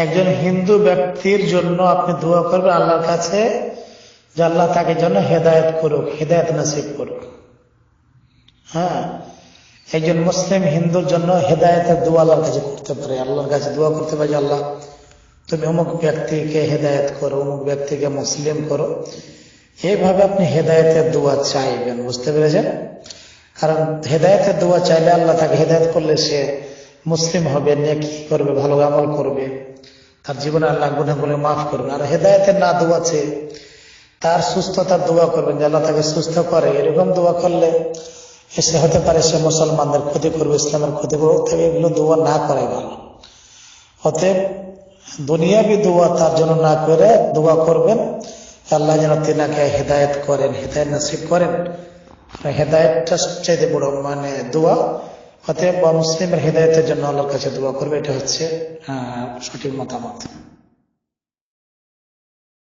একজন হিন্দু ব্যক্তির জন্য আপনি দোয়া করবেন, আল্লাহর কাছে, যে আল্লাহ তাকে জন্য হেদায়ত করুক, হেদায়ত নসিব করুক। হ্যাঁ? একজন মুসলিম হিন্দুর জন্য হেদায়তের দোয়া আল্লাহর কাছে করতে পারে। আল্লাহর কাছে দোয়া করতে পারে আল্লাহ, তুমি অমুক ব্যক্তিকে হেদায়ত করো, অমুক ব্যক্তিকে মুসলিম করো। এইভাবে আপনি হেদায়তের দোয়া চাইবেন, বুঝতে পেরেছেন? কারণ হেদায়তের দোয়া চাইলে আল্লাহ তাকে হেদায়ত করলে সে মুসলিম হবে, নেকি করবে, ভালো আমল করবে। তার জীবনে আল্লাহ গুণাগুলো মাফ করবেন। আর হেদায়তের না দোয়া চেয়ে তার সুস্থতার দোয়া করবেন যে আল্লাহ তাকে সুস্থ করে। এরকম দোয়া করলে এসে হতে পারে সে মুসলমানদের ক্ষতি করবে, ইসলামের ক্ষতি করবে থেকে এগুলো দোয়া না করাই ভালো। অতএব দুনিয়াবি দোয়া তার জন্য না করে দোয়া করবেন। আল্লাহ যেন তিনাকে হেদায়ত করেন, হেদায়ত নসিব করেন। হেদায়তটা সবচাইতে বড় মানে দোয়া। অতএব মুসলিমের হেদায়তের জন্য আল্লাহর কাছে দোয়া করবে, এটা হচ্ছে e, şu şekilde matematik.